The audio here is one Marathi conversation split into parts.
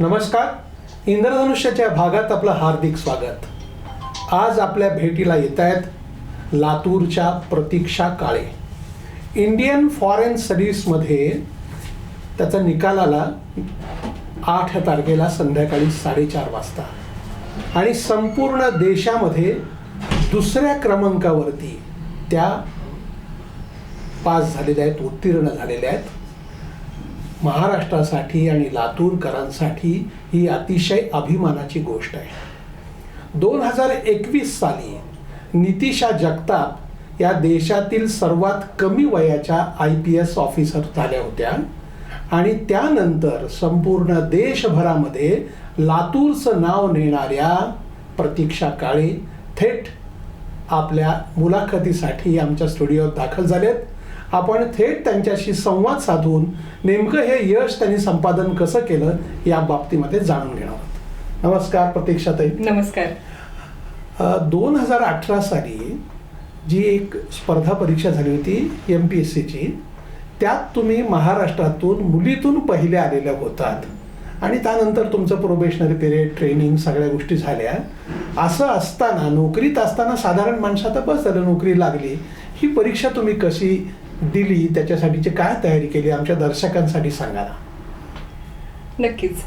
नमस्कार. इंद्रधनुष्याच्या भागात आपलं हार्दिक स्वागत. आज आपल्या भेटीला येत आहेत लातूरच्या प्रतीक्षा काळे. इंडियन फॉरेन स्टडीजमध्ये त्याचा निकाल आला आठ तारखेला संध्याकाळी साडेचार वाजता. आणि संपूर्ण देशामध्ये दुसऱ्या क्रमांकावरती त्या पास झालेल्या आहेत उत्तीर्ण झालेल्या आहेत. महाराष्ट्रासाठी आणि लातूरकरांसाठी ही अतिशय अभिमानाची गोष्ट आहे. दोन हजार एकवीस साली नितिशा जगताप या देशातील सर्वात कमी वयाच्या आय पी एस ऑफिसर झाल्या होत्या आणि त्यानंतर संपूर्ण देशभरामध्ये लातूरचं नाव नेणाऱ्या प्रतीक्षा काळे थेट आपल्या मुलाखतीसाठी आमच्या स्टुडिओत दाखल झालेत. आपण थेट त्यांच्याशी संवाद साधून नेमकं हे यश त्यांनी संपादन कसं केलं या बाबतीमध्ये जाणून घेणार आहोत. नमस्कार प्रतीक्षाताई नमस्कार. दोन हजार अठरा साली जी एक स्पर्धा परीक्षा झाली होती एम पी एस सीची त्यात तुम्ही महाराष्ट्रातून मुलीतून पहिले आलेल्या होतात. आणि त्यानंतर तुमचं प्रोबेशनरी पिरियड ट्रेनिंग सगळ्या गोष्टी झाल्या. असं असताना नोकरीत असताना साधारण माणसात बस झालं नोकरी लागली. ही परीक्षा तुम्ही कशी दिली त्याच्यासाठीची काय तयारी केली आमच्या दर्शकांसाठी सांगा ना. नक्कीच.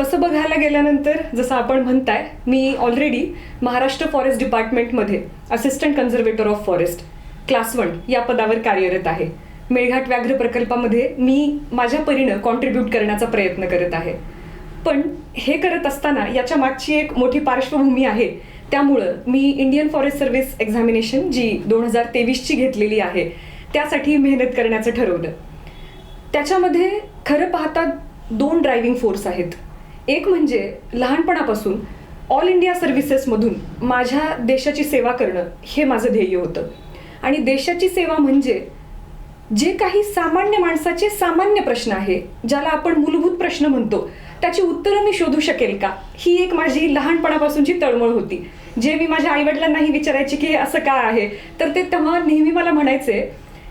तसं बघायला गेल्यानंतर जसं आपण म्हणताय मी ऑलरेडी महाराष्ट्र फॉरेस्ट डिपार्टमेंटमध्ये assistant conservator of forest class one या पदावर कार्यरत आहे. मेळघाट व्याघ्र प्रकल्पामध्ये मी माझ्या परीनं कॉन्ट्रीब्यूट करण्याचा प्रयत्न करत आहे. पण हे करत असताना याच्या मागची एक मोठी पार्श्वभूमी आहे. त्यामुळं मी इंडियन फॉरेस्ट सर्व्हिस एक्झामिनेशन जी दोन हजार तेवीसची घेतलेली आहे त्यासाठी मेहनत करण्याचं ठरवलं. त्याच्यामध्ये खरं पाहता दोन ड्रायव्हिंग फोर्स आहेत. एक म्हणजे लहानपणापासून ऑल इंडिया सर्व्हिसेसमधून माझ्या देशाची सेवा करणं हे माझं ध्येय होतं. आणि देशाची सेवा म्हणजे जे काही सामान्य माणसाचे सामान्य प्रश्न आहे ज्याला आपण मूलभूत प्रश्न म्हणतो त्याची उत्तरं मी शोधू शकेल का? ही एक माझी लहानपणापासूनची तळमळ होती. जे मी माझ्या आईवडिलांनाही विचारायचे की हे असं का आहे? तर ते तेव्हा नेहमी मला म्हणायचे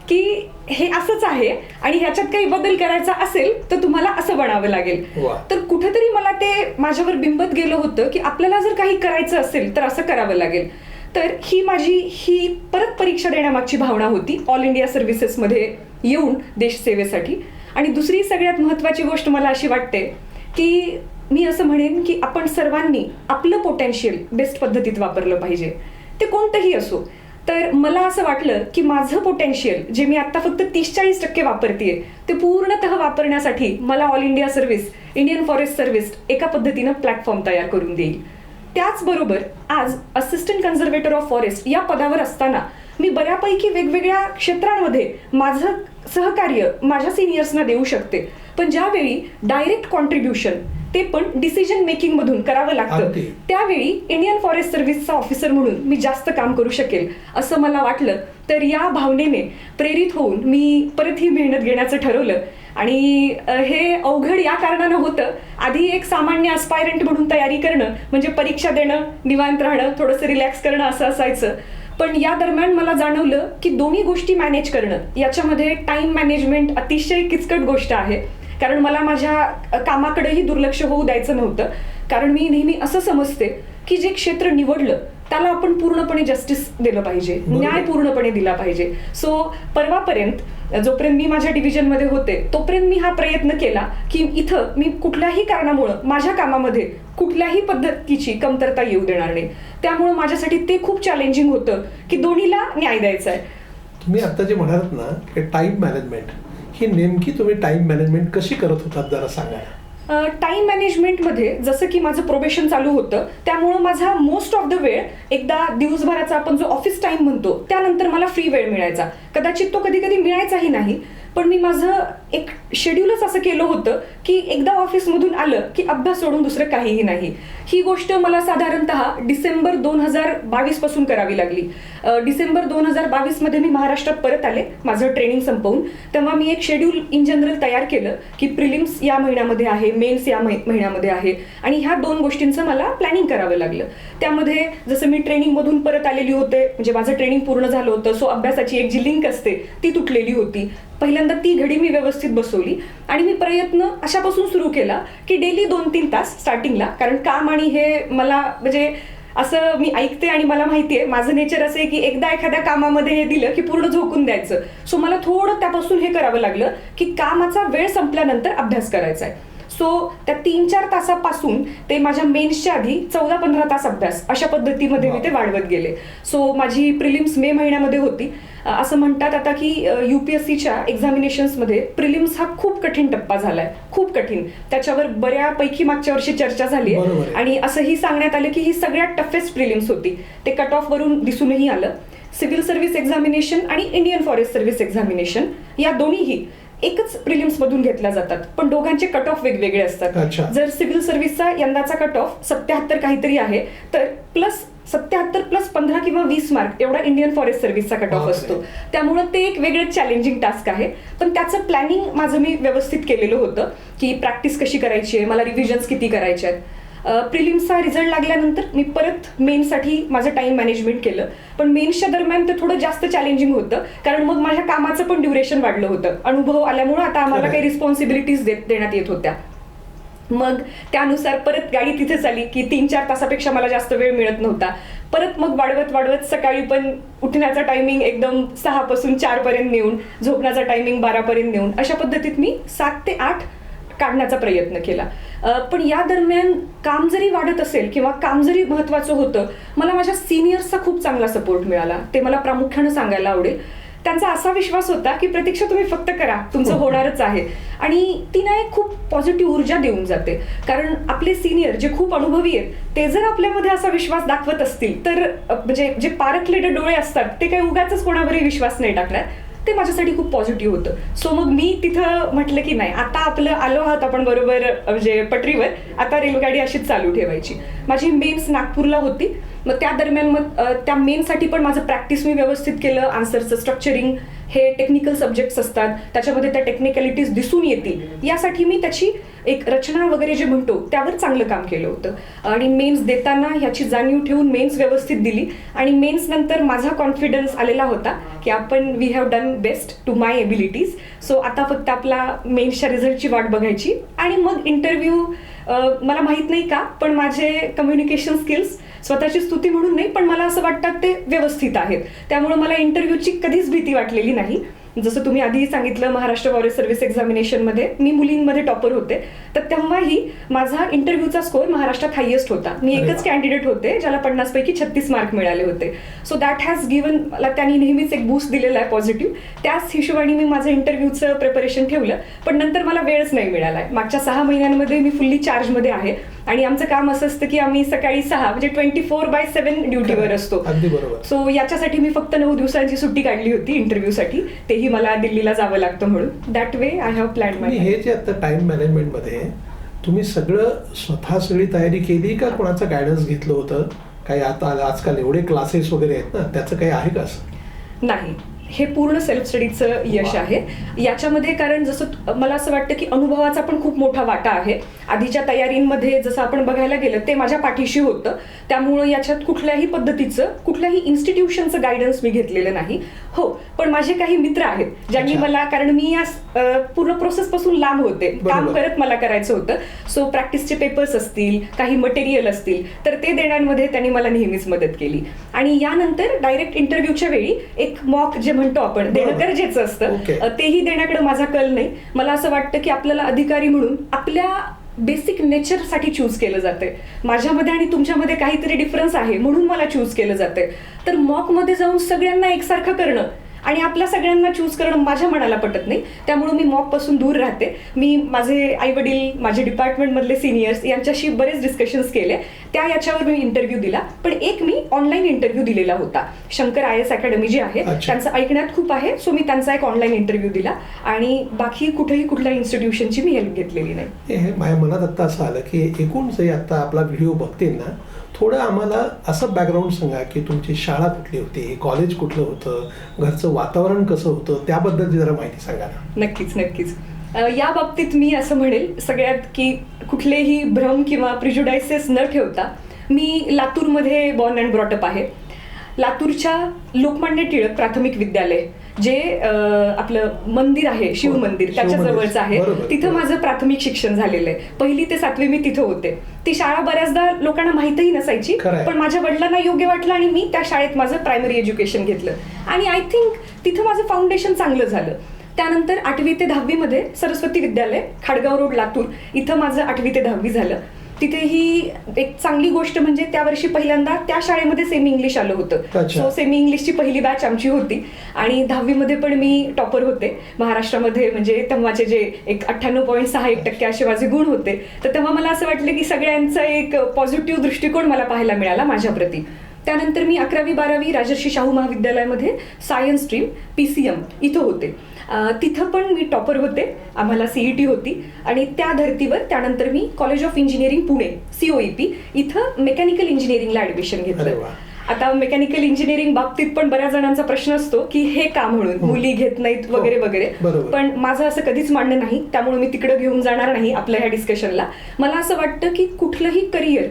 की हे असंच आहे आणि ह्याच्यात काही बदल करायचा असेल तर तुम्हाला असं बनावं लागेल. तर कुठेतरी मला ते माझ्यावर बिंबत गेलं होतं की आपल्याला जर काही करायचं असेल तर असं करावं लागेल. तर ही माझी ही परत परीक्षा देण्यामागची भावना होती. ऑल इंडिया सर्व्हिसेसमध्ये येऊन देशसेवेसाठी आणि दुसरी सगळ्यात महत्त्वाची गोष्ट मला अशी वाटते की मी असं म्हणेन की आपण सर्वांनी आपलं पोटॅन्शियल बेस्ट पद्धतीत वापरलं पाहिजे. ते कोणतंही असो. तर मला असं वाटलं की माझं पोटेन्शियल जे मी आता फक्त तीस चाळीस टक्के वापरतेय ते पूर्णतः वापरण्यासाठी मला all India service Indian forest service एका पद्धतीनं प्लॅटफॉर्म तयार करून देईल. त्याचबरोबर आज असिस्टंट कन्झर्वेटर ऑफ फॉरेस्ट या पदावर असताना मी बऱ्यापैकी वेगवेगळ्या क्षेत्रांमध्ये माझं सहकार्य माझ्या सिनियर्सना देऊ शकते. पण ज्यावेळी डायरेक्ट कॉन्ट्रीब्युशन ते पण डिसिजन मेकिंग मधून करावं लागतं. त्यावेळी इंडियन फॉरेस्ट सर्व्हिसचा ऑफिसर म्हणून मी जास्त काम करू शकेल असं मला वाटलं. तर या भावनेने प्रेरित होऊन मी परत ही मेहनत घेण्याचं ठरवलं. आणि हे अवघड या कारणानं होतं. आधी एक सामान्य अस्पायरंट म्हणून तयारी करणं म्हणजे परीक्षा देणं निवांत राहणं थोडंसं रिलॅक्स करणं असं असायचं. पण या दरम्यान मला जाणवलं की दोन्ही गोष्टी मॅनेज करणं याच्यामध्ये टाइम मॅनेजमेंट अतिशय किचकट गोष्ट आहे. कारण मला माझ्या कामाकडेही दुर्लक्ष होऊ द्यायचं नव्हतं. कारण मी नेहमी असं समजते की जे क्षेत्र निवडलं त्याला आपण पूर्णपणे जस्टिस दिलं पाहिजे. न्याय पूर्णपणे दिला पाहिजे. सो परवापर्यंत जोपर्यंत मी माझ्या डिव्हिजनमध्ये होते तोपर्यंत मी हा प्रयत्न केला की इथं मी कुठल्याही कारणामुळं माझ्या कामामध्ये कुठल्याही पद्धतीची कमतरता येऊ देणार नाही. त्यामुळं माझ्यासाठी ते खूप चॅलेंजिंग होतं की दोन्हीला न्याय द्यायचा आहे. तुम्ही आता जे म्हणालात ना की टाईम मॅनेजमेंट ही नेमकी तुम्ही टाईम मॅनेजमेंट कशी करत होतात जरा सांगा टाइम मॅनेजमेंटमध्ये जसं की माझं प्रोबेशन चालू होतं त्यामुळं माझा मोस्ट ऑफ द वेळ एकदा दिवसभराचा आपण जो ऑफिस टाइम म्हणतो त्यानंतर मला फ्री वेळ मिळायचा. कदाचित तो कधी कधी मिळायचाही नाही पण मी माझं एक शेड्यूलच असं केलं होतं की एकदा ऑफिसमधून आलं की अभ्यास सोडून दुसरं काहीही नाही. ही गोष्ट मला साधारणतः डिसेंबर दोन हजार बावीसपासून करावी लागली. डिसेंबर दोन हजार बावीसमध्ये मी महाराष्ट्रात परत आले. माझं ट्रेनिंग संपवून. तेव्हा मी एक शेड्यूल इन जनरल तयार केलं की प्रिलिम्स या महिन्यामध्ये आहे मेन्स या महिन्यामध्ये आहे. आणि ह्या दोन गोष्टींचं मला प्लॅनिंग करावं लागलं. त्यामध्ये जसं मी ट्रेनिंगमधून परत आलेली होते म्हणजे माझं ट्रेनिंग पूर्ण झालं होतं सो अभ्यासाची एक जी लिंक असते ती तुटलेली होती. पहिल्यांदा ती घडी मी व्यवस्थित बसवली आणि मी प्रयत्न अशापासून सुरू केला की डेली दोन तीन तास स्टार्टिंगला कारण काम आणि हे मला म्हणजे असं मी ऐकते आणि मला माहिती आहे माझं नेचर असं आहे की एकदा एखाद्या कामामध्ये हे दिलं की पूर्ण झोकून द्यायचं. सो मला थोडं त्यापासून हे करावं लागलं की कामाचा वेळ संपल्यानंतर अभ्यास करायचा आहे. सो त्या तीन चार तासापासून ते माझ्या मेन्सच्या आधी चौदा पंधरा तास अभ्यास अशा पद्धतीमध्ये मी ते वाढवत गेले. सो माझी प्रिलिम्स मे महिन्यामध्ये होती. असं म्हणतात आता की युपीएससीच्या एक्झामिनेशन्समध्ये प्रिलिम्स हा खूप कठीण टप्पा झालाय. खूप कठीण. त्याच्यावर बऱ्यापैकी मागच्या वर्षी चर्चा झाली आहे. आहे. आणि असंही सांगण्यात आलं की ही सगळ्यात टफेस्ट प्रिलिम्स होती. ते कट ऑफ वरून दिसूनही आलं. सिव्हिल सर्व्हिस एक्झामिनेशन आणि इंडियन फॉरेस्ट सर्व्हिस एक्झामिनेशन या दोन्हीही एकच प्रिलिम्स मधून घेतल्या जातात. पण दोघांचे कट ऑफ वेगवेगळे. असतात. जर सिव्हिल सर्व्हिसचा यंदाचा कट ऑफ सत्याहत्तर काहीतरी आहे तर प्लस सत्याहत्तर प्लस पंधरा किंवा वीस मार्क एवढा इंडियन फॉरेस्ट सर्व्हिसचा कट ऑफ. असतो. त्यामुळं ते एक वेगळं चॅलेंजिंग टास्क आहे. पण त्याचं प्लॅनिंग माझं मी व्यवस्थित केलेलं होतं की प्रॅक्टिस कशी करायची आहे मला रिव्हिजन्स किती करायचे आहेत. प्रिलिम्सचा रिझल्ट लागल्यानंतर मी परत मेनसाठी माझं टाइम मॅनेजमेंट केलं. पण मेन्सच्या दरम्यान ते थोडं जास्त चॅलेंजिंग होतं. कारण मग माझ्या कामाचं पण ड्युरेशन वाढलं होतं. अनुभव आल्यामुळं आता आम्हाला. काही रिस्पॉन्सिबिलिटीज देण्यात येत होत्या. मग त्यानुसार परत गाडी तिथेच आली की तीन चार तासापेक्षा मला जास्त वेळ मिळत नव्हता. परत मग वाढवत वाढवत सकाळी पण उठण्याचा टायमिंग एकदम सहा पासून चार पर्यंत नेऊन झोपण्याचा टायमिंग बारा पर्यंत नेऊन अशा पद्धतीत मी सात ते आठ काढण्याचा प्रयत्न केला. पण या दरम्यान काम जरी वाढत असेल किंवा काम जरी महत्त्वाचं होतं मला माझ्या सिनियर्सचा खूप चांगला सपोर्ट मिळाला. ते मला प्रामुख्यानं सांगायला आवडेल. त्यांचा असा विश्वास होता की प्रतीक्षा तुम्ही फक्त करा तुमचं होणारच आहे. आणि ती ना एक खूप पॉझिटिव्ह ऊर्जा देऊन जाते. कारण आपले सिनियर जे खूप अनुभवी आहेत ते जर आपल्यामध्ये असा विश्वास दाखवत असतील तर म्हणजे जे पारखलेले डोळे असतात ते काही उगाच कोणावरही विश्वास नाही टाकणार. ते माझ्यासाठी खूप पॉझिटिव्ह होतं. सो मग मी तिथं म्हटलं की नाही आता आपलं आलो आहात आपण बरोबर म्हणजे पटरीवर आता रेल्वेगाडी अशीच चालू ठेवायची. माझी मेन्स नागपूरला होती. मग त्या दरम्यान मग त्या मेनसाठी पण माझं प्रॅक्टिस मी व्यवस्थित केलं. आन्सरचं स्ट्रक्चरिंग हे टेक्निकल सब्जेक्ट्स असतात. त्याच्यामध्ये त्या टेक्निकॅलिटीज दिसून येतील. यासाठी मी त्याची एक रचना वगैरे जे म्हणतो त्यावर चांगलं काम केलं होतं. आणि मेन्स देताना ह्याची जाणीव ठेवून मेन्स व्यवस्थित दिली. आणि मेन्स नंतर माझा कॉन्फिडन्स आलेला होता की आपण we have done best to my abilities so आता फक्त आपला मेन्सच्या रिझल्टची वाट बघायची. आणि मग इंटरव्ह्यू मला माहीत नाही का पण माझे कम्युनिकेशन स्किल्स स्वतःची स्तुती म्हणून नाही पण मला असं वाटतं ते व्यवस्थित आहेत. त्यामुळे मला इंटरव्ह्यूची कधीच भीती वाटलेली नाही. जसं तुम्ही आधी सांगितलं महाराष्ट्र फॉरेस्ट सर्व्हिस एक्झामिनेशनमध्ये मी मुलींमध्ये टॉपर होते. तर तेव्हाही माझा इंटरव्ह्यूचा स्कोर महाराष्ट्रात हायेस्ट होता. मी एकच. कॅन्डिडेट होते ज्याला पन्नास पैकी छत्तीस मार्क मिळाले होते. सो दॅट हॅज गिवन मला त्यांनी नेहमीच एक बूस्ट दिलेला आहे पॉझिटिव्ह त्याच हिशोबाने मी माझं इंटरव्ह्यूचं प्रिपरेशन ठेवलं पण नंतर मला वेळच नाही मिळाला आहे. मागच्या सहा महिन्यांमध्ये मी फुल्ली चार्जमध्ये आहे. आणि आमचं काम असं असतं की आम्ही सकाळी सहा म्हणजे ट्वेंटी फोर बाय सेव्हन ड्युटीवर असतो. अगदी बरोबर. सो याच्यासाठी मी फक्त नऊ दिवसांची सुट्टी काढली होती इंटरव्ह्यूसाठी तेही मला दिल्लीला जावं लागतं म्हणून. That way I have plan my हे जे आता टाइम मॅनेजमेंटमध्ये तुम्ही सगळं स्वतः सगळी तयारी केली का कोणाचं गायडन्स घेतलं होतं? काही आता आजकाल एवढे क्लासेस वगैरे आहेत ना त्याचं काही आहे का असं? नाही. हे पूर्ण सेल्फ स्टडीचं यश. आहे. याच्यामध्ये कारण जसं मला असं वाटतं की अनुभवाचा पण खूप मोठा वाटा आहे. आधीच्या तयारींमध्ये जसं आपण बघायला गेलं ते माझ्या पाठीशी होतं त्यामुळं याच्यात कुठल्याही पद्धतीचं कुठल्याही इन्स्टिट्यूशनचं गायडन्स मी घेतलेलं नाही हो पण माझे काही मित्र आहेत ज्यांनी. मला कारण मी या अ, पूर्ण प्रोसेस पासून लांब होते काम बरोबर. करत मला करायचं होतं सो प्रॅक्टिसचे पेपर्स असतील काही मटेरियल असतील तर ते देण्यामध्ये त्यांनी मला नेहमीच मदत केली आणि यानंतर डायरेक्ट इंटरव्ह्यूच्या वेळी एक मॉक जे म्हणतो आपण देणं बरोबर. गरजेचं असतं. अ, तेही देण्याकडे माझा कल नाही मला असं वाटतं की आपल्याला अधिकारी म्हणून आपल्या बेसिक नेचरसाठी चूज केलं जाते माझ्यामध्ये आणि तुमच्यामध्ये काहीतरी डिफरन्स आहे म्हणून मला चूज केलं जाते तर मॉकमध्ये जाऊन सगळ्यांना एकसारखं करणं आणि आपल्या सगळ्यांना चूज करणं माझ्या मनाला पटत नाही. त्यामुळे मी मॉकपासून दूर राहते. मी माझे आई वडील माझे डिपार्टमेंटमधले सिनियर्स यांच्याशी बरेच डिस्कशन्स केले. त्या याच्यावर मी इंटरव्ह्यू दिला. पण एक मी ऑनलाईन इंटरव्ह्यू दिलेला होता. शंकर आय एस अकॅडमी जी आहे. त्यांचं ऐकण्यात खूप आहे. सो मी त्यांचा एक ऑनलाईन इंटरव्ह्यू दिला. आणि बाकी कुठेही कुठल्या इन्स्टिट्यूशनची मी हेल्प घेतलेली नाही. माझ्या मनात आत्ता असं आलं की एकूण जे आता आपला व्हिडिओ बघतील ना थोडं आम्हाला असं बॅकग्राऊंड सांगा की तुमची शाळा कुठली होती कॉलेज कुठलं होतं घरचं वातावरण कसं होतं त्याबद्दल जरा माहिती सांगा ना. नक्कीच नक्कीच. या बाबतीत मी असं म्हणेल सगळ्यात की कुठलेही भ्रम किंवा प्रिज्युडायसेस न ठेवता मी लातूरमध्ये बॉर्न अँड ब्रॉटअप आहे. लातूरच्या लोकमान्य टिळक प्राथमिक विद्यालय जे आपलं मंदिर आहे शिव मंदिर त्याच्या. जवळचं आहे. तिथं माझं प्राथमिक शिक्षण झालेलं आहे पहिली ते सातवी मी तिथं होते ती शाळा बऱ्याचदा लोकांना माहितही नसायची. पण माझ्या वडिलांना योग्य वाटलं आणि मी त्या शाळेत माझं प्रायमरी एज्युकेशन घेतलं आणि आय थिंक तिथं माझं फाउंडेशन चांगलं झालं त्यानंतर आठवी ते दहावीमध्ये सरस्वती विद्यालय खाडगाव रोड लातूर इथं माझं आठवी ते दहावी झालं तिथे ही एक चांगली गोष्ट म्हणजे त्या वर्षी पहिल्यांदा त्या शाळेमध्ये सेमी इंग्लिश आलं होतं. सो सेमी इंग्लिशची पहिली बॅच आमची होती. आणि दहावीमध्ये पण मी टॉपर होते. महाराष्ट्रामध्ये म्हणजे तेव्हाचे जे एक अठ्ठ्याण्णव पॉईंट सहा एक टक्के असे माझे गुण होते. तर तेव्हा मला असं वाटलं की सगळ्यांचा एक पॉझिटिव्ह दृष्टिकोन मला पाहायला मिळाला माझ्याप्रती त्यानंतर मी अकरावी बारावी राजर्षी शाहू महाविद्यालयामध्ये science stream P C M इथं होते. तिथं पण मी टॉपर होते. आम्हाला सीईटी होती. आणि त्या धर्तीवर त्यानंतर मी college of engineering Pune COEP इथं मेकॅनिकल इंजिनिअरिंगला ऍडमिशन घेतलं. आता मेकॅनिकल इंजिनिअरिंग बाबतीत पण बऱ्याच जणांचा प्रश्न असतो की हे का म्हणून? हो. मुली घेत नाहीत वगैरे हो, वगैरे बरोबर. पण माझं असं कधीच मांडणं नाही त्यामुळे मी तिकडे घेऊन जाणार नाही आपल्या ह्या डिस्कशनला मला असं वाटतं की कुठलंही करिअर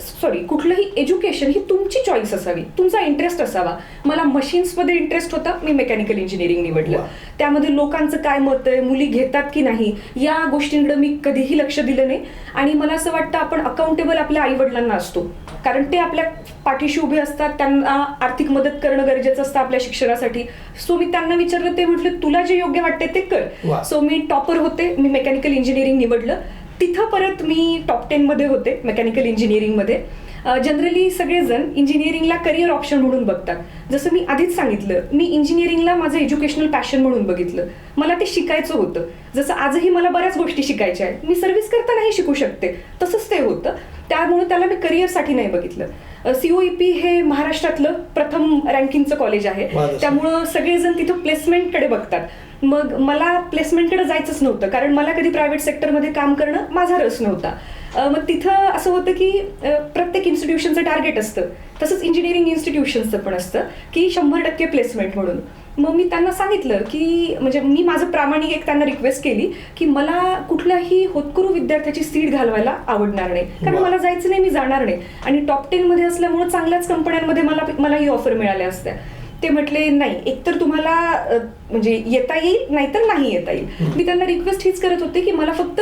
सॉरी कुठलंही एज्युकेशन ही तुमची चॉईस असावी तुमचा इंटरेस्ट असावा. मला मशीन्समध्ये इंटरेस्ट होता मी मेकॅनिकल इंजिनिअरिंग निवडलं. त्यामध्ये लोकांचं काय मत आहे मुली घेतात की नाही या गोष्टींकडे मी कधीही लक्ष दिलं नाही. आणि मला असं वाटतं आपण अकाउंटेबल आपल्या आई वडिलांना असतो. कारण ते आपल्या पाठीशी उभे असतात त्यांना आर्थिक मदत करणं गरजेचं असतं आपल्या शिक्षणासाठी. सो मी त्यांना विचारलं ते म्हटलं तुला जे योग्य वाटते ते कर. सो मी टॉपर होते मी मेकॅनिकल इंजिनिअरिंग निवडलं. तिथं परत मी टॉप टेनमध्ये होते मेकॅनिकल इंजिनिअरिंगमध्ये जनरली सगळेजण इंजिनिअरिंगला करिअर ऑप्शन म्हणून बघतात. जसं मी आधीच सांगितलं मी इंजिनिअरिंगला माझं एज्युकेशनल पॅशन म्हणून बघितलं. मला ते शिकायचं होतं. जसं आजही मला बऱ्याच गोष्टी शिकायच्या आहेत. मी सर्व्हिस करतानाही शिकू शकते. तसंच ते होतं. त्यामुळे त्याला मी करिअरसाठी नाही बघितलं. सीओईपी हे महाराष्ट्रातलं प्रथम रँकिंगचं कॉलेज आहे. त्यामुळं सगळेजण तिथं प्लेसमेंटकडे बघतात. मग मला प्लेसमेंटकडे जायचंच नव्हतं. कारण मला कधी प्रायव्हेट सेक्टरमध्ये काम करणं माझा रस नव्हता. मग तिथं असं होतं की प्रत्येक इन्स्टिट्यूशनचं टार्गेट असतं. तसंच इंजिनिअरिंग इन्स्टिट्यूशनचं पण असतं की शंभर टक्के प्लेसमेंट म्हणून. मग मी त्यांना सांगितलं की म्हणजे मी माझं प्रामाणिक एक त्यांना रिक्वेस्ट केली की मला कुठल्याही होतकरू विद्यार्थ्याची सीट घालवायला आवडणार नाही. कारण. मला जायचं नाही मी जाणार नाही. आणि टॉप टेन मध्ये असल्यामुळे चांगल्याच कंपन्यांमध्ये मला मला ही ऑफर मिळाल्या असत्या. ते म्हटले नाही एकतर तुम्हाला म्हणजे येता येईल नाहीतर नाही येता येईल. मी त्यांना रिक्वेस्ट हीच करत होते की मला फक्त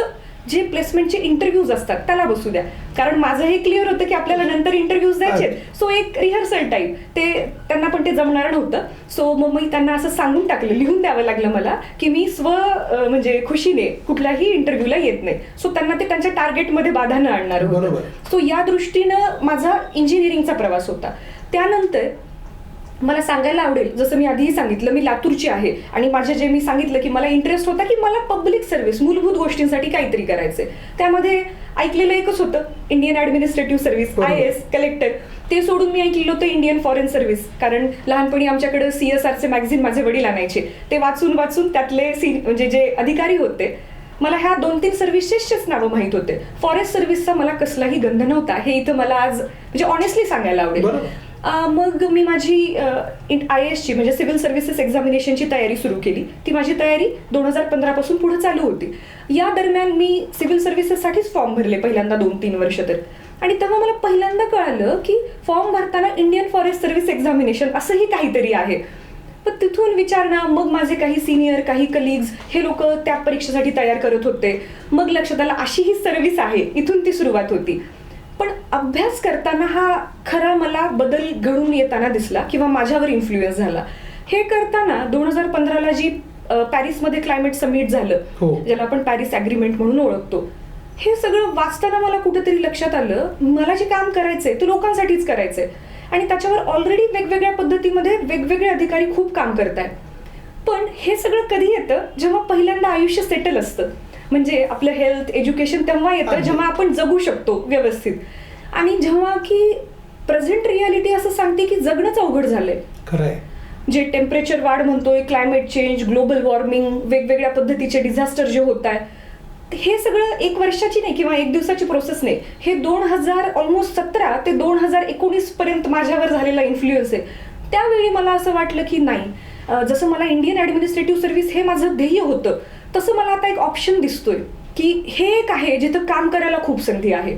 जे प्लेसमेंटचे इंटरव्ह्यूज असतात त्याला बसू द्या. कारण माझं हे क्लिअर होतं की आपल्याला नंतर इंटरव्ह्यूज द्यायचे सो एक रिहर्सल टाईप ते त्यांना पण ते जमणार नव्हतं. सो मग मी त्यांना असं सांगून टाकलं लिहून द्यावं लागलं मला की मी स्व म्हणजे खुशीने कुठल्याही इंटरव्ह्यूला येत नाही. सो त्यांना ते त्यांच्या टार्गेटमध्ये बाधा न आणणार होतं. सो या दृष्टीनं माझा इंजिनिअरिंगचा प्रवास होता. त्यानंतर मला सांगायला आवडेल. जसं मी आधीही सांगितलं मी लातूरची आहे आणि माझे जे मी सांगितलं की मला इंटरेस्ट होता की मला पब्लिक सर्व्हिस मूलभूत गोष्टींसाठी काहीतरी करायचंय. त्यामध्ये ऐकलेलं एकच होतं Indian administrative service. I S collector ते सोडून मी ऐकलेलं होतं इंडियन फॉरेन सर्व्हिस कारण लहानपणी आमच्याकडे सी एस आरचे मॅगझिन माझे वडील आणायचे. ते वाचून वाचून त्यातले सी म्हणजे जे अधिकारी होते मला ह्या दोन तीन सर्व्हिसेसचेच नावं माहीत होते. फॉरेस्ट सर्व्हिसचा मला कसलाही गंध नव्हता. हे इथं मला आज म्हणजे ऑनेस्टली सांगायला आवडेल. मग मी माझी आय एसची म्हणजे सिव्हिल सर्व्हिसेस एक्झामिनेशनची तयारी सुरू केली. ती माझी तयारी दोन हजार पंधरा पासून पुढे चालू होती. या दरम्यान मी सिव्हिल सर्व्हिसेससाठीच फॉर्म भरले पहिल्यांदा दोन तीन वर्ष तर. आणि तेव्हा मला पहिल्यांदा कळालं की फॉर्म भरताना इंडियन फॉरेस्ट सर्व्हिस एक्झामिनेशन असंही काहीतरी आहे. पण तिथून विचारणा मग माझे काही सिनियर काही कलीग्स हे लोक त्या परीक्षेसाठी तयार करत होते. मग लक्षात आलं अशी ही सर्व्हिस आहे. इथून ती सुरुवात होती. पण अभ्यास करताना हा खरा मला बदल घडून येताना दिसला किंवा माझ्यावर इन्फ्लुएन्स झाला. हे करताना दोन हजार पंधराला जी पॅरिसमध्ये क्लायमेट समिट झालं हो. ज्याला आपण पॅरिस अग्रीमेंट म्हणून ओळखतो हे सगळं वाचताना मला कुठेतरी लक्षात आलं मला जे काम करायचंय ते लोकांसाठीच करायचंय. आणि त्याच्यावर ऑलरेडी वेगवेगळ्या पद्धतीमध्ये वेगवेगळे अधिकारी खूप काम करतायत. पण हे सगळं कधी येतं? जेव्हा पहिल्यांदा आयुष्य सेटल असतं. म्हणजे आपलं हेल्थ एज्युकेशन तेव्हा येतं. जेव्हा आपण जगू शकतो व्यवस्थित. आणि जेव्हा की प्रेझेंट रियालिटी असं सांगते की जगणंच अवघड झालंय. खरं आहे जे टेम्परेचर वाढ म्हणतोय क्लायमेट चेंज ग्लोबल वॉर्मिंग वेगवेगळ्या पद्धतीचे डिझास्टर जे होत आहे हे सगळं एक वर्षाची नाही किंवा एक दिवसाची प्रोसेस नाही. हे दोन हजार ऑलमोस्ट सतरा ते दोन हजार एकोणीस पर्यंत माझ्यावर झालेला इन्फ्लुएन्स आहे. त्यावेळी मला असं वाटलं की नाही. जसं मला इंडियन ऍडमिनिस्ट्रेटिव्ह सर्व्हिस हे माझं ध्येय होतं तसं मला आता एक ऑप्शन दिसतोय की हे एक आहे जिथं काम करायला खूप संधी आहे.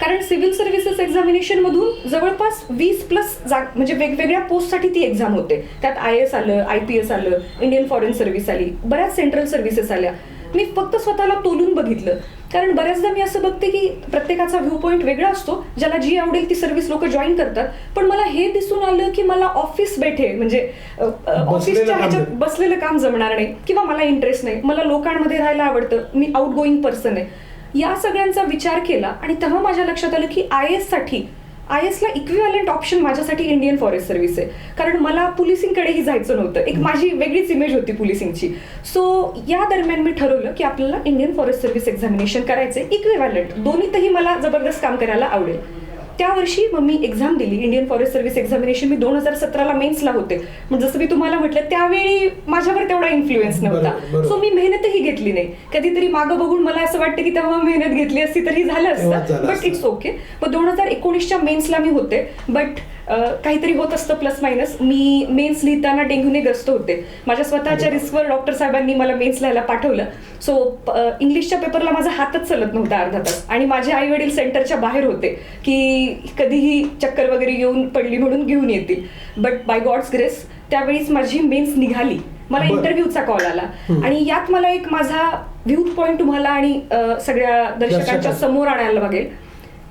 कारण सिव्हिल सर्व्हिसेस एक्झामिनेशन मधून जवळपास वीस प्लस जा म्हणजे वेगवेगळ्या पोस्टसाठी ती एक्झाम होते. त्यात आय एस आलं आय पी एस आलं इंडियन फॉरेन सर्व्हिस आली बऱ्याच सेंट्रल सर्व्हिसेस आल्या. मी फक्त स्वतःला तोलून बघितलं. कारण बऱ्याचदा मी असं बघते की प्रत्येकाचा व्ह्यू पॉईंट वेगळा असतो. ज्याला जी आवडेल ती सर्व्हिस लोक जॉईन करतात. पण मला हे दिसून आलं की मला ऑफिस बैठे म्हणजे ऑफिसच्या ह्याच्यात. बसलेलं काम जमणार नाही किंवा मला इंटरेस्ट नाही. मला लोकांमध्ये राहायला आवडतं. मी आउट गोईंग पर्सन आहे. या सगळ्यांचा विचार केला आणि तेव्हा माझ्या लक्षात आलं की आय एससाठी आय एसला इक्विव्हॅलंट ऑप्शन माझ्यासाठी इंडियन फॉरेस्ट सर्व्हिस आहे. कारण मला पोलिसिंगकडेही जायचं नव्हतं. एक माझी वेगळीच इमेज होती पोलिसिंगची सो या दरम्यान मी ठरवलं की आपल्याला इंडियन फॉरेस्ट सर्व्हिस एक्झामिनेशन करायचे इक्विव्हॅलंट दोन्हीतही मला जबरदस्त काम करायला आवडेल. त्या वर्षी मग मी एक्झाम दिली इंडियन फॉरेस्ट सर्व्हिस एक्झामिनेशन मी दोन हजार सतराला मेन्सला होते. जसं मी तुम्हाला म्हटलं त्यावेळी माझ्यावर तेवढा इन्फ्लुएन्स नव्हता. सो मी मेहनतही घेतली नाही. कधीतरी मागं बघून मला असं वाटतं की तेव्हा मेहनत घेतली असती तरी झालं असतं. बट. इट्स ओके मग दोन हजार एकोणीसच्या मेन्सला मी होते. बट काहीतरी होत असतं प्लस मायनस मी मेन्स लिहिताना डेंग्यूने ग्रस्त होते. माझ्या स्वतःच्या रिस्कवर डॉक्टर साहेबांनी मला मेन्स लिहायला पाठवलं. सो इंग्लिशच्या पेपरला माझा हातच चलत नव्हता अर्धा तास. आणि माझे आई वडील सेंटरच्या बाहेर होते की कधीही चक्कर वगैरे येऊन पडली म्हणून घेऊन येतील. बट बाय गॉड्स ग्रेस त्यावेळीच माझी मेन्स निघाली. मला. इंटरव्ह्यूचा कॉल आला. आणि यात मला एक माझा व्ह्यू पॉइंट तुम्हाला आणि सगळ्या दर्शकांच्या. समोर आणायला बघेल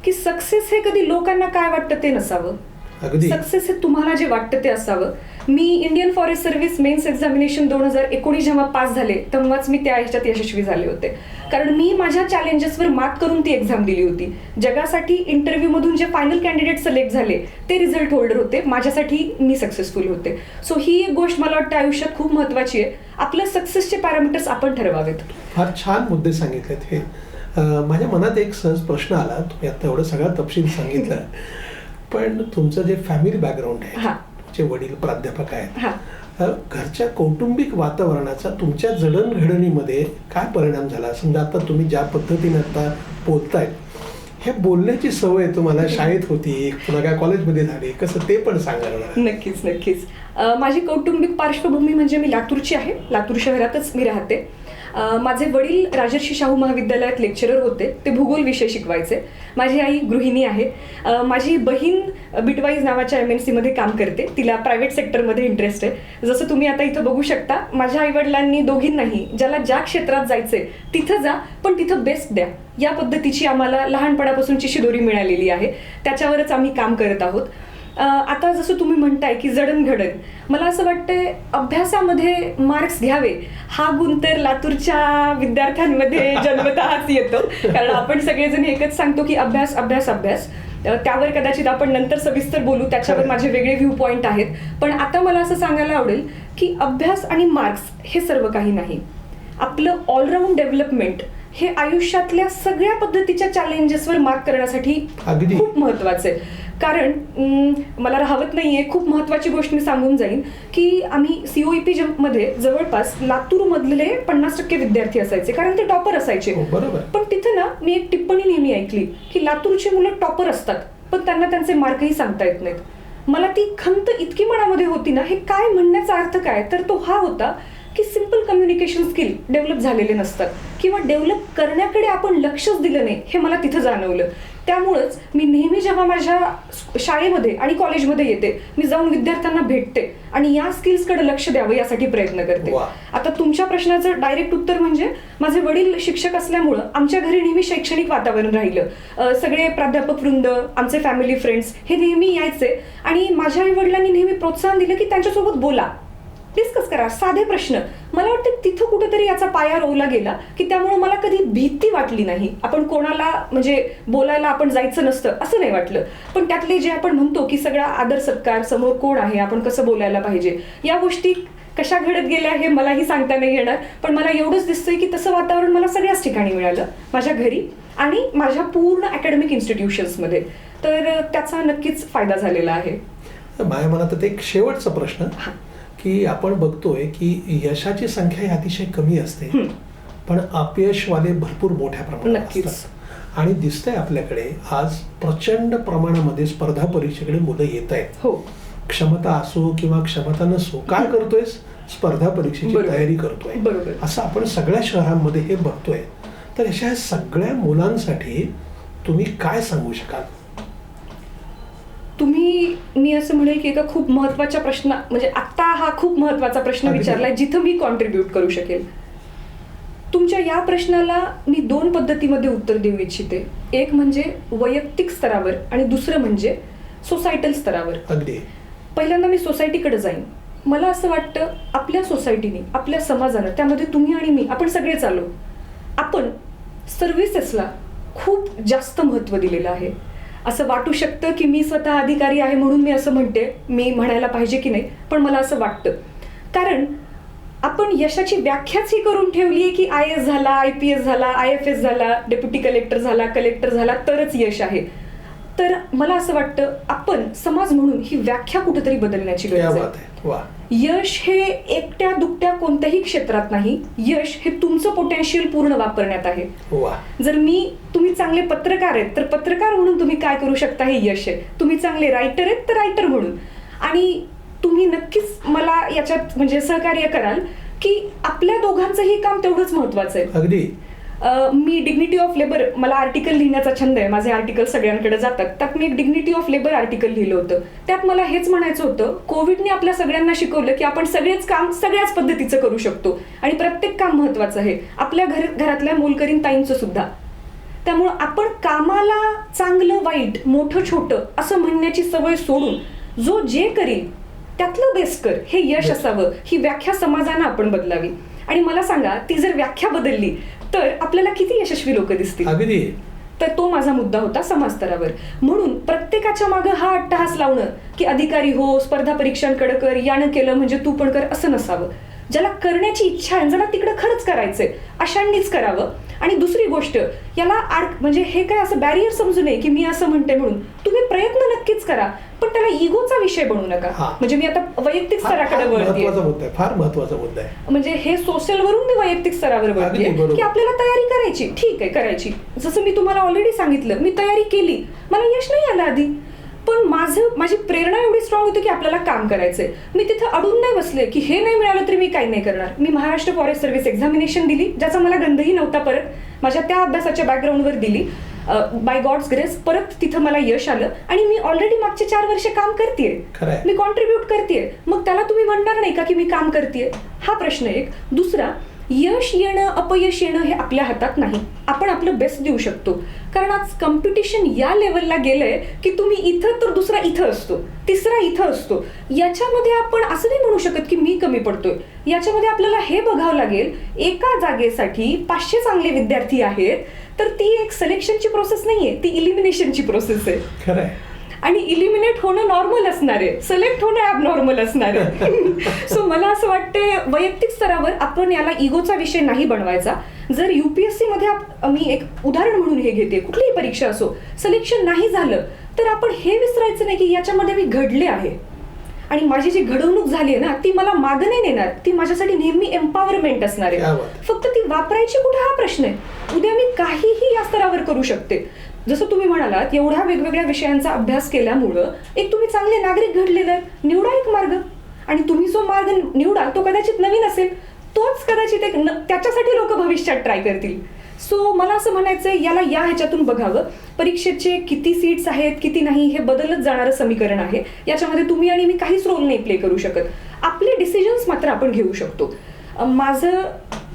की सक्सेस हे कधी लोकांना काय वाटतं ते नसावं. सक्सेस हे तुम्हाला जे वाटतं ते असावं. मी Indian forest service mains examination दोन हजार एकोणीस जेव्हा पास झाले तेव्हाच मी त्या ह्याच्यात यशस्वी झाले होते. कारण मी माझ्या चॅलेंजेसवर मात करून ती एक्झाम दिली होती. जगासाठी इंटरव्ह्यू मधून जे फायनल कॅन्डिडेट सिलेक्ट झाले ते रिझल्ट होल्डर होते. माझ्यासाठी मी सक्सेसफुल होते. सो ही एक गोष्ट मला वाटतं आयुष्यात खूप महत्वाची आहे. आपलं सक्सेसचे पॅरामीटर्स आपण ठरवावेत. फार छान मुद्दे सांगितलेत हे. माझ्या मनात एक सहज प्रश्न आला. तुम्ही आता एवढं सगळं तपशील सांगितलं. पण तुमचं जे फॅमिली बॅकग्राऊंड आहे हा. तुमचे वडील प्राध्यापक आहेत हा. घरच्या कौटुंबिक वातावरणाचा तुमच्या जडणघडणीमध्ये काय परिणाम झाला? समजा आता तुम्ही ज्या पद्धतीने आता बोलताय हे बोलण्याची सवय तुम्हाला शाळेत होती पुन्हा काय कॉलेजमध्ये झाली कसं ते पण सांगायला. नक्कीच नक्कीच. माझी कौटुंबिक पार्श्वभूमी म्हणजे मी लातूरची आहे. लातूर शहरातच मी राहते. माझे वडील राजर्षी शाहू महाविद्यालयात लेक्चरर होते. ते भूगोल विषय शिकवायचे. माझी आई गृहिणी आहे. माझी बहीण बिटवाईज नावाच्या एम एन सीमध्ये काम करते. तिला प्रायव्हेट सेक्टरमध्ये इंटरेस्ट आहे. जसं तुम्ही आता इथं बघू शकता माझ्या आईवडिलांनी दोघींनाही ज्याला ज्या क्षेत्रात जायचंय तिथं जा पण तिथं बेस्ट द्या. या पद्धतीची आम्हाला लहानपणापासूनची शिदोरी मिळालेली आहे. त्याच्यावरच आम्ही काम करत आहोत. आता जसं तुम्ही म्हणताय की जडणघडण मला असं वाटतंय अभ्यासामध्ये मार्क्स घ्यावे. हा गुण तर लातूरच्या विद्यार्थ्यांमध्ये जन्मतःच येतो. कारण आपण सगळेजण एकच सांगतो की अभ्यास अभ्यास अभ्यास. त्यावर कदाचित आपण नंतर सविस्तर बोलू. त्याच्यावर माझे वेगळे व्ह्यू पॉईंट आहेत. पण आता मला असं सांगायला आवडेल की अभ्यास आणि मार्क्स हे सर्व काही नाही. आपलं ऑलराऊंड डेव्हलपमेंट हे आयुष्यातल्या सगळ्या पद्धतीच्या चॅलेंजेसवर मात करण्यासाठी. खूप महत्वाचं आहे. कारण मला राहवत नाहीये खूप महत्वाची गोष्ट मी सांगून जाईन की आम्ही सीओईपी मध्ये जवळपास लातूर मधले पन्नास टक्के विद्यार्थी असायचे कारण ते टॉपर असायचे. हो. पण तिथे ना मी एक टिप्पणी नेहमी ऐकली की लातूरची मुलं टॉपर असतात पण त्यांना त्यांचे मार्कही सांगता येत नाहीत. मला ती खंत इतकी मनामध्ये होती ना हे काय म्हणण्याचा अर्थ काय? तर तो हा होता की सिंपल कम्युनिकेशन स्किल डेव्हलप झालेले नसतात. किंवा डेव्हलप करण्याकडे आपण लक्षच दिलं नाही हे मला तिथं जाणवलं. त्यामुळंच मी नेहमी जेव्हा माझ्या शाळेमध्ये आणि कॉलेजमध्ये येते मी जाऊन विद्यार्थ्यांना भेटते आणि या स्किल्सकडे लक्ष द्यावं यासाठी प्रयत्न करते. आता तुमच्या प्रश्नाचं डायरेक्ट उत्तर म्हणजे माझे वडील शिक्षक असल्यामुळं आमच्या घरी नेहमी शैक्षणिक वातावरण राहिलं. सगळे प्राध्यापक वृंद आमचे फॅमिली फ्रेंड्स हे नेहमी यायचे आणि माझ्या आई वडिलांनी नेहमी प्रोत्साहन दिलं की त्यांच्यासोबत बोला. डिस्कस करा साधे प्रश्न. मला वाटतं तिथं कुठेतरी याचा पाया रोवला गेला की त्यामुळे मला कधी भीती वाटली नाही. आपण कोणाला म्हणजे बोलायला आपण जायचं नसतं असं नाही वाटलं. पण त्यातले जे आपण म्हणतो की सगळा आदर सत्कार समोर कोण आहे आपण कसं बोलायला पाहिजे या गोष्टी कशा घडत गेल्या हे मलाही सांगता नाही येणार. पण मला एवढंच दिसतंय की तसं वातावरण मला सगळ्याच ठिकाणी मिळालं माझ्या घरी आणि माझ्या पूर्ण अकॅडमिक इन्स्टिट्यूशन्समध्ये तर त्याचा नक्कीच फायदा झालेला आहे. माझ्या मनात एक शेवटचा प्रश्न. की आपण बघतोय की यशाची संख्या ही अतिशय कमी असते. पण अपयशवाले भरपूर मोठ्या प्रमाणात नक्कीच. असतात. आणि दिसतंय आपल्याकडे आज प्रचंड प्रमाणामध्ये स्पर्धा परीक्षेकडे मुलं येत आहेत. हो. क्षमता असो किंवा क्षमता नसो काय करतोय स्पर्धा परीक्षेची. तयारी करतोय. बरोबर. असं आपण सगळ्या शहरांमध्ये हे बघतोय. तर अशा सगळ्या मुलांसाठी तुम्ही काय सांगू शकाल? तुम्ही मी असं म्हणेल की एका खूप महत्त्वाच्या प्रश्न म्हणजे आत्ता हा खूप महत्त्वाचा प्रश्न. विचारलाय जिथं मी कॉन्ट्रीब्यूट करू शकेल. तुमच्या या प्रश्नाला मी दोन पद्धतीमध्ये उत्तर देऊ इच्छिते. एक म्हणजे वैयक्तिक स्तरावर आणि दुसरं म्हणजे सोसायटल स्तरावर. अगदी. पहिल्यांदा मी सोसायटीकडे जाईन. मला असं वाटतं आपल्या सोसायटीने आपल्या समाजानं त्यामध्ये तुम्ही आणि मी आपण सगळेच आलो आपण सर्व्हिसेसला खूप जास्त महत्त्व दिलेलं आहे. असं वाटू शकतं की मी स्वतः अधिकारी आहे म्हणून मी असं म्हणते मी म्हणायला पाहिजे की नाही पण मला असं वाटतं. कारण आपण यशाची व्याख्याच ही करून ठेवली आहे की आय एस झाला आय पी एस झाला आय एफ एस झाला डेप्युटी कलेक्टर झाला कलेक्टर झाला तरच यश आहे. तर मला असं वाटतं आपण समाज म्हणून ही व्याख्या कुठेतरी बदलण्याची गरज आहे. यश हे एकट्या दुकट्या कोणत्याही क्षेत्रात नाही. यश हे तुमचं पोटेन्शियल पूर्ण वापरण्यात आहे. जर मी तुम्ही चांगले पत्रकार आहेत तर पत्रकार म्हणून तुम्ही काय करू शकता हे यश आहे. तुम्ही चांगले रायटर आहेत तर रायटर म्हणून. आणि तुम्ही नक्कीच मला याच्यात म्हणजे सहकार्य कराल की आपल्या दोघांचंही काम तेवढंच महत्वाचं आहे. अगदी. मी डिग्निटी ऑफ लेबर मला आर्टिकल लिहिण्याचा छंद आहे. माझे आर्टिकल सगळ्यांकडे जातात. त्यात मी एक डिग्निटी ऑफ लेबर आर्टिकल लिहिलं होतं. त्यात मला हेच म्हणायचं होतं कोविडने आपल्या सगळ्यांना शिकवलं की आपण सगळेच काम सगळ्याच पद्धतीचं करू शकतो. आणि प्रत्येक काम महत्वाचं आहे. आपल्या घर घरातल्या मोलकरीन ताईंचं सुद्धा. त्यामुळं आपण कामाला चांगलं वाईट मोठं छोटं असं म्हणण्याची सवय सोडून जो जे करील त्यातलं बेस्ट कर. हे यश. असावं. ही व्याख्या समाजानं आपण बदलावी. आणि मला सांगा ती जर व्याख्या बदलली तर आपल्याला किती यशस्वी लोक दिसतील? अगदी. तर तो माझा मुद्दा होता समाज स्तरावर म्हणून प्रत्येकाच्या मागं हा अट्टहास लावणं की अधिकारी हो स्पर्धा परीक्षांकडे कर यानं केलं म्हणजे तू पण कर असं नसावं. ज्याला करण्याची इच्छा आहे ज्याला तिकडं खरंच करायचंय अशांनीच करावं. आणि दुसरी गोष्ट याला आड म्हणजे हे काय असं बॅरियर समजू नये की मी असं म्हणते म्हणून. तुम्ही प्रयत्न नक्कीच करा पण त्याला इगोचा विषय बनवू नका. म्हणजे मी आता वैयक्तिक स्तराकडे फार वळते महत्त्वाचा मुद्दा आहे फार महत्त्वाचा मुद्दा आहे. म्हणजे हे सोशल वरून मी वैयक्तिक स्तरावर बरोबर. की आपल्याला तयारी करायची. ठीक आहे करायची. जसं मी तुम्हाला ऑलरेडी सांगितलं मी तयारी केली. मला यश नाही आलं आधी. पण माझं माझी प्रेरणा एवढी स्ट्रॉंग होती की आपल्याला काम करायचंय. मी तिथं अडून नाही बसले की हे नाही मिळालं तरी मी काही नाही करणार. मी महाराष्ट्र फॉरेस्ट सर्व्हिस एक्झामिनेशन दिली ज्याचा मला गंधही नव्हता परत. माझ्या त्या अभ्यासाच्या बॅकग्राऊंडवर दिली. बाय गॉड्स ग्रेस परत तिथं मला यश आलं. आणि मी ऑलरेडी मागचे चार वर्ष काम करतेय. खरंय. मी कॉन्ट्रीब्युट करते मग त्याला तुम्ही म्हणणार नाही का की मी काम करते हा प्रश्न एक. दुसरा यश येणं अपयश येणं हे आपल्या हातात नाही. आपण आपलं बेस्ट देऊ शकतो. कारण आज कॉम्पिटिशन या लेवलला गेलंय की तुम्ही इथं तर दुसरा इथं असतो. तिसरा इथं असतो. याच्यामध्ये आपण असं नाही म्हणू शकत की मी कमी पडतोय. याच्यामध्ये आपल्याला हे बघावं लागेल एका जागेसाठी पाचशे चांगले विद्यार्थी आहेत तर ती एक सिलेक्शनची प्रोसेस नाहीये ती इलिमिनेशनची प्रोसेस आहे. खरं आहे आणि इलिमिनेट होणं नॉर्मल असणार आहे. सिलेक्ट होणं ॲबनॉर्मल असणार आहे. सो मला असं वाटते वैयक्तिक स्तरावर आपण याला इगोचा विषय नाही बनवायचा. जर युपीएससी मध्ये आप- मी एक उदाहरण म्हणून हे घेते. कुठलीही परीक्षा असो सिलेक्शन नाही झालं तर आपण हे विसरायचं नाही की याच्यामध्ये मी घडले आहे. आणि माझी जी घडवणूक झाली आहे ना ती मला मागं नाही नेणार. ती माझ्यासाठी नेहमी एम्पॉवरमेंट असणार आहे. फक्त ती वापरायची कुठे हा प्रश्न आहे? उद्या मी काहीही या स्तरावर करू शकते. जसं तुम्ही म्हणालात एवढ्या वेगवेगळ्या विषयांचा अभ्यास केल्यामुळं एक तुम्ही चांगले नागरिक घडलेले आहेत निवडा एक मार्ग. आणि तुम्ही जो मार्ग निवडाल तो कदाचित नवीन असेल. तोच कदाचित एक न- त्याच्यासाठी लोक भविष्यात ट्राय करतील. सो मला असं म्हणायचंय याला या ह्याच्यातून बघावं. परीक्षेचे किती सीट्स आहेत किती नाही हे बदलत जाणारं समीकरण आहे. याच्यामध्ये तुम्ही आणि मी काहीच रोल नाही प्ले करू शकत. आपले डिसिजन्स मात्र आपण घेऊ शकतो. माझं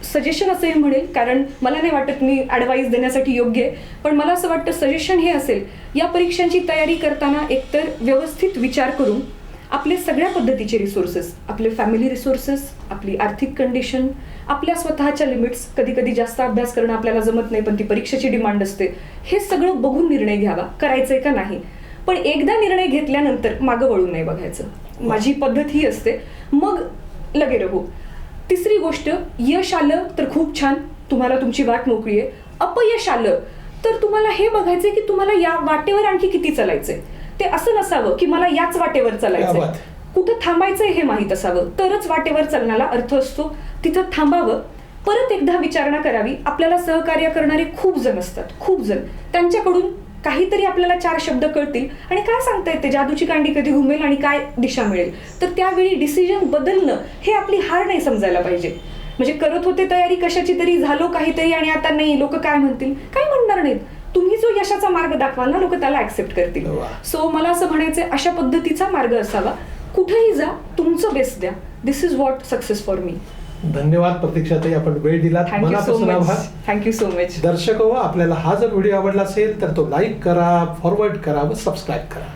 सजेशन असंही म्हणेल कारण मला नाही वाटत मी ॲडवाईस देण्यासाठी योग्य आहे. पण मला असं वाटतं सजेशन हे असेल या परीक्षांची तयारी करताना एकतर व्यवस्थित विचार करून आपले सगळ्या पद्धतीचे रिसोर्सेस आपले फॅमिली रिसोर्सेस आपली आर्थिक कंडिशन आपल्या स्वतःच्या लिमिट्स कधी कधी जास्त अभ्यास करणं आपल्याला जमत नाही पण ती परीक्षेची डिमांड असते हे सगळं बघून निर्णय घ्यावा करायचंय का नाही. पण एकदा निर्णय घेतल्यानंतर मागं वळून नाही बघायचं. माझी पद्धत ही असते मग लगे रहो. तिसरी गोष्ट यश आलं तर खूप छान तुम्हाला तुमची वाट मोकळी आहे. अपयश आलं तर तुम्हाला हे बघायचंय की तुम्हाला या वाटेवर आणखी किती चालायचंय. ते असं नसावं की मला याच वाटेवर चालायचंय. कुठं थांबायचंय हे माहीत असावं. तरच वाटेवर चालण्याला अर्थ असतो. तिथं थांबावं. परत एकदा विचारणा करावी. आपल्याला सहकार्य करणारे खूप जण असतात. खूप जण. त्यांच्याकडून काहीतरी आपल्याला चार शब्द कळतील. आणि काय सांगता येते? जादूची कांडी कधी घुमेल आणि काय दिशा मिळेल? तर त्यावेळी डिसिजन बदलणं हे आपली हार नाही समजायला पाहिजे. म्हणजे करत होते तयारी कशाची तरी झालो काहीतरी आणि आता नाही. लोक काय म्हणतील? काय म्हणणार नाहीत. तुम्ही जो यशाचा मार्ग दाखवाल ना लोक त्याला ऍक्सेप्ट करतील. सो मला असं म्हणायचं अशा पद्धतीचा मार्ग असावा. कुठेही जा तुमचं बेस्ट द्या. This is what success for me धन्यवाद प्रतीक्षाताई आपण वेळ सो मनापासून आभार. मच थँक्यू सो मच दर्शक हो आपल्याला हा जर व्हिडिओ आवडला असेल तर तो लाईक करा फॉरवर्ड करा व सबस्क्राईब करा.